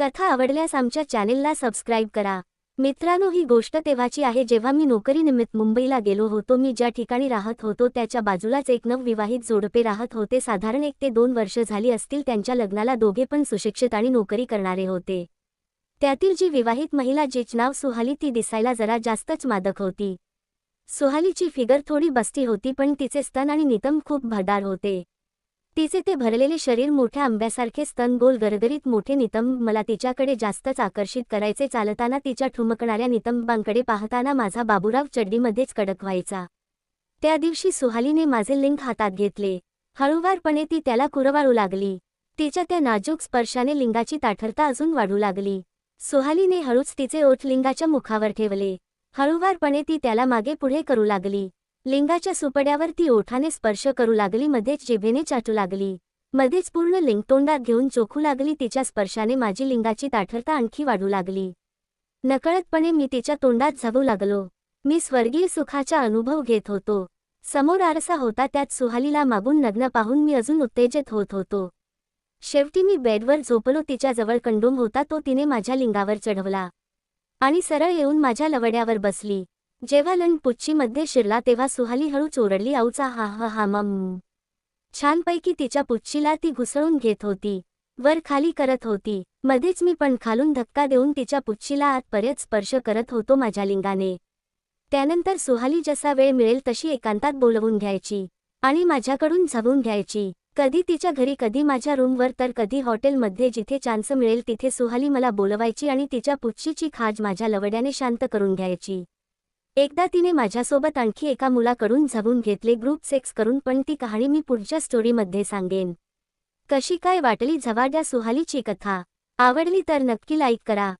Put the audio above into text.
कथा आवडल्यास आमच्या चॅनेलला सबस्क्राईब करा. मित्रांनो ही गोष्ट तेव्हाची आहे जेव्हा मी नोकरीनिमित्त मुंबईला गेलो होतो. मी ज्या ठिकाणी राहत होतो त्याच्या बाजूलाच एक नवविवाहित जोडपे राहत होते. साधारण एक ते दोन वर्ष झाली असतील त्यांच्या लग्नाला दोघे पण सुशिक्षित आणि नोकरी करणारे होते. त्यातील जी विवाहित महिला जिच नाव सुहाली ती दिसायला जरा जास्तच मादक होती. सुहालीची फिगर थोडी बस्ती होती पण तिचे स्तन आणि नितंब खूप भरदार होते. तिचे ते भरलेले शरीर मोठ्या आंब्यासारखे स्तन गोल गरगरीत मोठे नितंब. मला तिच्याकडे जास्तच आकर्षित करायचे चालताना तिच्या ठुमकणाऱ्या नितंबांकडे पाहताना माझा बाबूराव चड्डीमध्येच कडक व्हायचा. त्या दिवशी सुहालीने माझे लिंग हातात घेतले. हळूवारपणे ती त्याला कुरवाळू लागली. तिच्या त्या नाजूक स्पर्शाने लिंगाची ताठरता अजून वाढू लागली. सुहालीने हळूच तिचे ओठ लिंगाच्या मुखावर ठेवले. हळूवारपणे ती त्याला मागे पुढे करू लागली. लिंगाच्या सुपड्यावर ती ओठाने स्पर्श करू लागली मध्येच जिभेने चाटू लागली. मध्येच पूर्ण लिंग तोंडात घेऊन चोखू लागली तिच्या स्पर्शाने माझी लिंगाची ताठरता आणखी वाढू लागली. नकळतपणे मी तिच्या तोंडात झगू लागलो. मी स्वर्गीय सुखाचा अनुभव घेत होतो. समोर आरसा होता त्यात सुहालीला मागून नग्न पाहून मी अजून उत्तेजित होत होतो. शेवटी मी बेडवर झोपलो तिच्याजवळ कंडोम होता तो तिने माझ्या लिंगावर चढवला. आणि सरळ येऊन माझ्या लवड्यावर बसली. जेव्हा लंड पुच्छीमध्ये शिरला तेव्हा सुहाली हळूच ओरडली आऊचा हा हा हा मम. छानपैकी तिच्या पुच्छीला ती घुसळून घेत होती वर खाली करत होती. मध्येच मी पण खालून धक्का देऊन तिच्या पुच्छीला आतपर्यंत स्पर्श करत होतो माझ्या लिंगाने. त्यानंतर सुहाली जसा वेळ मिळेल तशी एकांतात बोलवून घ्यायची आणि माझ्याकडून झवून घ्यायची. कधी तिच्या घरी कधी माझ्या रूमवर तर कधी हॉटेलमध्ये जिथे चान्स मिळेल तिथे सुहाली मला बोलवायची आणि तिच्या पुच्छीची खाज माझ्या लवड्याने शांत करून घ्यायची. एकदा तिने माझ्यासोबत आणखी एका मुलाकडून झबून घेतले ग्रुप सेक्स करून पण ती कहाणी मी पुढच्या स्टोरीमध्ये सांगेन. कशी काय वाटली झवाड्या सुहालीची कथा? आवडली तर नक्की लाईक करा.